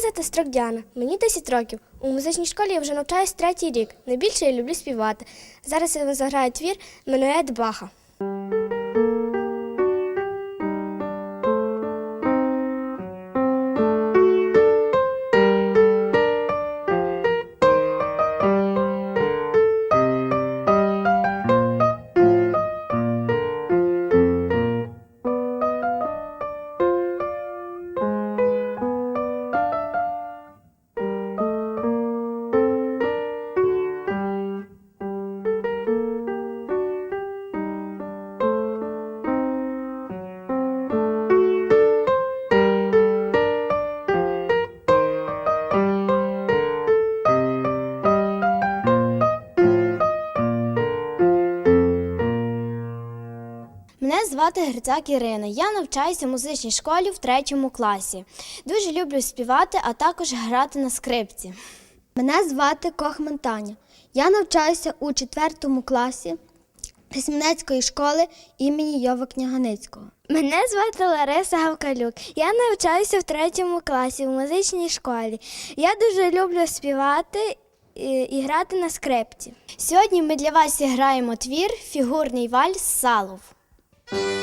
Звати Строк Діана, мені 10 років. У музичній школі я вже навчаюсь третій рік. Найбільше я люблю співати. Зараз я заграю твір Менует Баха. Мене звати Грицак Ірина. Я навчаюся в музичній школі в третьому класі. Дуже люблю співати, а також грати на скрипці. Мене звати Кохман Таня. Я навчаюся у четвертому класі Семенецької школи імені Йова Княганицького. Мене звати Лариса Гавкалюк. Я навчаюся в третьому класі в музичній школі. Я дуже люблю співати і, і грати на скрипці. Сьогодні ми для вас зіграємо твір Фігурний вальс Салов. thank you